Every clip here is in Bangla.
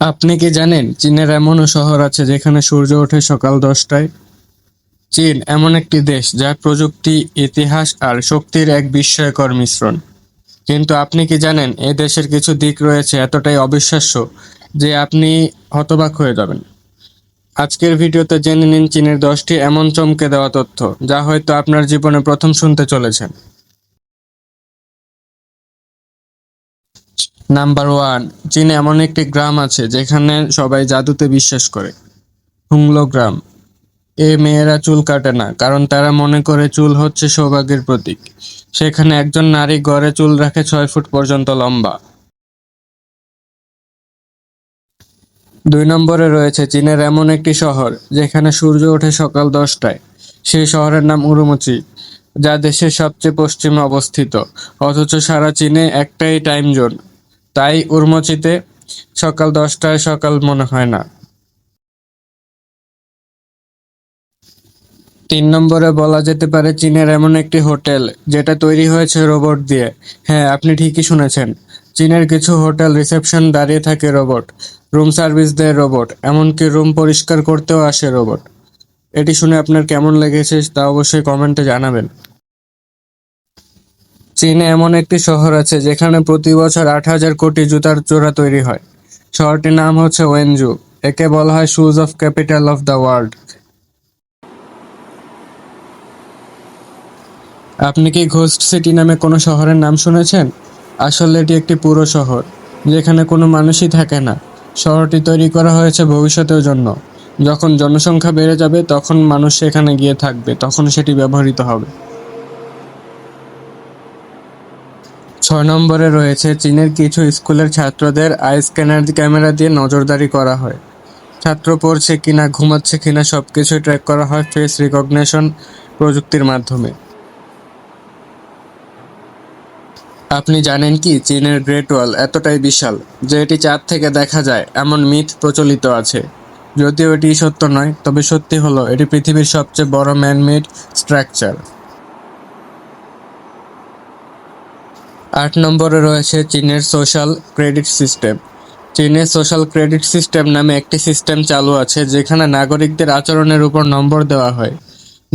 আপনি কি জানেন চীনের এমনও শহর আছে যেখানে সূর্য ওঠে সকাল দশটায়? চীন এমন একটি দেশ যার প্রযুক্তি, ইতিহাস আর শক্তির এক বিস্ময়কর মিশ্রণ। কিন্তু আপনি কি জানেন এ দেশের কিছু দিক রয়েছে এতটাই অবিশ্বাস্য যে আপনি হতবাক হয়ে যাবেন? আজকের ভিডিওতে জেনে নিন চীনের দশটি এমন চমকে দেওয়া তথ্য যা হয়তো আপনার জীবনে প্রথম শুনতে চলেছেন। নাম্বার ওয়ান চীনে এমন একটি গ্রাম আছে যেখানে সবাই জাদুতে বিশ্বাস করে। হুংলো গ্রাম। এ মেয়েরা চুল কাটে না, কারণ তারা মনে করে চুল হচ্ছে সৌভাগ্যের প্রতীক। সেখানে একজন নারী গড়ে চুল রাখে ছয় ফুট পর্যন্ত লম্বা। দুই নম্বরে রয়েছে চীনের এমন একটি শহর, যেখানে সূর্য ওঠে সকাল দশটায়। সেই শহরের নাম উরুমচি, যা দেশের সবচেয়ে পশ্চিমে অবস্থিত। অথচ সারা চীনে একটাই টাইম জোন তাই উরুমচিতে সকাল দশটায় সকাল মনে হয় না। তিন নম্বরে বলা যেতে পারে চীনের এমন একটি হোটেল যেটা তৈরি হয়েছে রোবট দিয়ে। হ্যাঁ আপনি ঠিকই শুনেছেন। চীনের কিছু হোটেল রিসেপশন দাঁড়িয়ে থাকে রোবট, রুম সার্ভিস দেয় রোবট, এমনকি রুম পরিষ্কার করতেও আসে রোবট। এটি শুনে আপনার কেমন লেগেছে তা অবশ্যই কমেন্টে জানাবেন। চীনে এমন একটি শহর আছে যেখানে প্রতি বছর আট হাজার কোটি জুতার জোড়া তৈরি হয়। শহরটির নাম হচ্ছে ওয়েনজু, একে বলা হয় shoes of capital of the world আপনি কি ঘোস্ট সিটি নামে কোনো শহরের নাম শুনেছেন? আসলে এটি একটি পুরো শহর, যেখানে কোনো মানুষই থাকে না। শহরটি তৈরি করা হয়েছে ভবিষ্যতের জন্য। যখন জনসংখ্যা বেড়ে যাবে, তখন মানুষ সেখানে গিয়ে থাকবে, তখন সেটি ব্যবহৃত হবে। ছয় নম্বরে রয়েছে, চীনের কিছু স্কুলের ছাত্রদের আই স্ক্যানার ক্যামেরা দিয়ে নজরদারি করা হয়। ছাত্র পড়ছে কিনা, ঘুমাচ্ছে কিনা, সবকিছু ট্র্যাক করা হয় ফেস রিকগনিশন প্রযুক্তির মাধ্যমে। আপনি জানেন কি, চীনের গ্রেট ওয়াল এতটাই বিশাল যে এটি চাঁদ থেকে দেখা যায়, এমন মিথ প্রচলিত আছে। যদিও এটি সত্য নয়, তবে সত্যি হলো, এটি পৃথিবীর সবচেয়ে বড় ম্যানমেড স্ট্রাকচার আট নম্বরে রয়েছে চীনের সোশ্যাল ক্রেডিট সিস্টেম চীনের সোশ্যাল ক্রেডিট সিস্টেম নামে একটি সিস্টেম চালু আছে, যেখানে নাগরিকদের আচরণের উপর নম্বর দেওয়া হয়।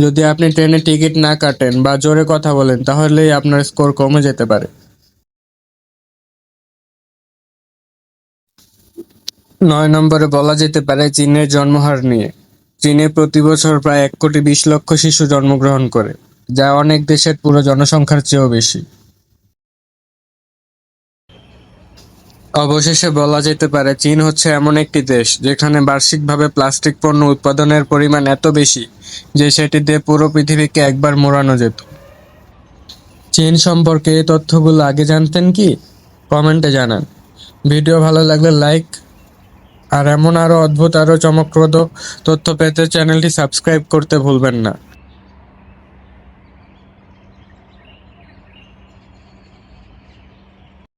যদি আপনি ট্রেনে টিকিট না কাটেন বা জোরে কথা বলেন, তাহলেই আপনার স্কোর কমে যেতে পারে। নয় নম্বরে বলা যেতে পারে চীনের জন্মহার নিয়ে। চীনে প্রতি বছর প্রায় এক কোটি বিশ লক্ষ শিশু জন্মগ্রহণ করে, যা অনেক দেশের পুরো জনসংখ্যার চেয়েও বেশি। অবশেষে বলা যেতে পারে, চীন হচ্ছে এমন একটি দেশ যেখানে বার্ষিকভাবে প্লাস্টিক পণ্য উৎপাদনের পরিমাণ এত বেশি যে সেটি দিয়ে পুরো পৃথিবীকে একবার মোড়ানো যেত। চীন সম্পর্কে এই তথ্যগুলো আগে জানতেন কি? কমেন্টে জানান। ভিডিও ভালো লাগলে লাইক, আর এমন আরও অদ্ভুত, আরও চমকপ্রদ তথ্য পেতে চ্যানেলটি সাবস্ক্রাইব করতে ভুলবেন না।